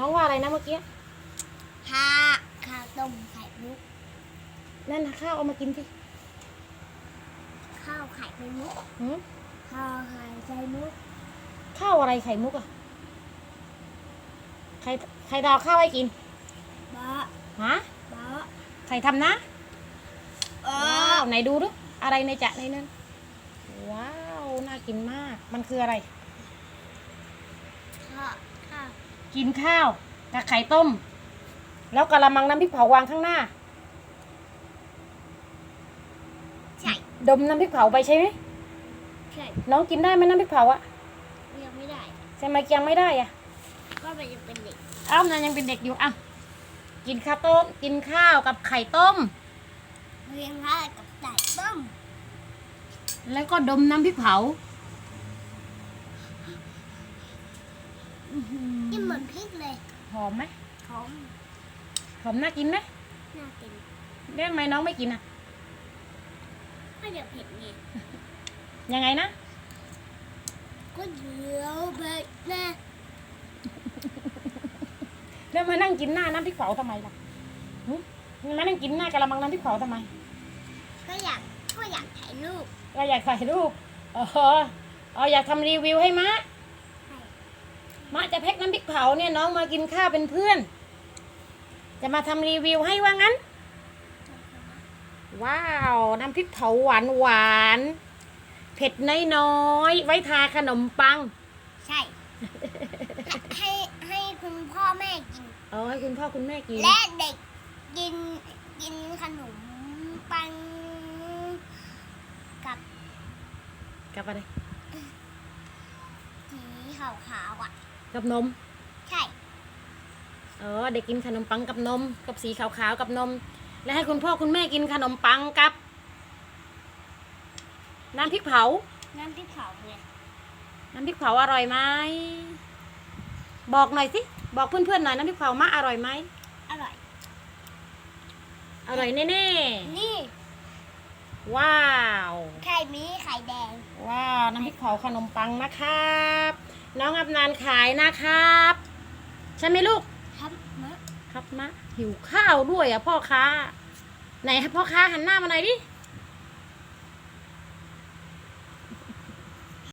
น้องว่าอะไรนะเมื่อกี้ข้าข้าวต้มไข่มุก นั่นนะข้าวเอามากินสิข้าวไข่เป็นมุกหืมข้าวไข่ใส่มุกข้าวอะไรไข่มุกอะใครใครดาวข้าวให้กินบะฮะบะใครทำนะเอว้าอวไหนดูดูอะไรในจะในนั้นว้าวน่ากินมาก มันคืออะไร ข้าวข้าว กินข้าวกับไข่ต้ม แล้วกะละมังน้ำพริกเผาวางข้างหน้า ใช่ ดมน้ำพริกเผาไปใช่ไหมใช่น้องกินได้ไหมน้ำพริกเผาอะยังไม่ได้ ใช่ไหมยังไม่ได้อะก็มันจะเป็นเด็กอ้าวนันยังเป็นเด็กอยู่อะกินข้าวต้มกินข้าวกับไข่ต้มเรียนข้าวกับไก่ต้ม แล้วก็ดมน้ำพริกเผากินเห มือนพริกเลย หอมไหมหอมหอมน่ากินไหมน่ากินเรื่องไหมน้องไม่กินอะก็เดี๋ยวเผ็ดไงยังไงนะก็เดี๋ยวเผ็ดนะแล้วมานั่งกินหน้าน้ำพริกเผาทำไมล่ะหึมานั่งกินหน้ากะละมังน้ำพริกเผาทำไม ก็อยากก็อยากถ่ายรูปเราอยากถ่ายรูปเออเอออยากทำรีวิวให้มะใช่ มะจะแพ็คน้ำพริกเผาเนี่ยน้องมากินข้าวเป็นเพื่อน จะมาทำรีวิวให้ว่างั้น ว้าว น้ำพริกเผาหวานหวานๆเผ็ดน้อยๆไว้ทาขนมปัง ใช่ ให้ให้คุณพ่อแม่กิน เอาให้คุณพ่อคุณแม่กิน และเด็กกินกินขนมปังกับ กับอะไรสีขาวๆอะ กับนม ใช่เออเด็กกินขนมปังกับนม กับสีขาวๆกับนม และให้คุณพ่อคุณแม่กินขนมปังกับ น้ำพริกเผา น้ำพริกเผาไงน้ำพริกเผาอร่อยไหม บอกหน่อยสิ บอกเพื่อนๆหน่อยน้ำพริกเผามะอร่อยไหม อร่อย อร่อยแน่นี่ ๆว้าว ไข่มีไข่แดง ว้าว น้ำพริกเผาขนมปังนะครับ น้องอับนานขายนะครับ ใช่ไหมลูก ครับมะครับมะหิวข้าวด้วยอะพ่อค้า ไหนให้พ่อค้าหันหน้ามาหน่อยดิ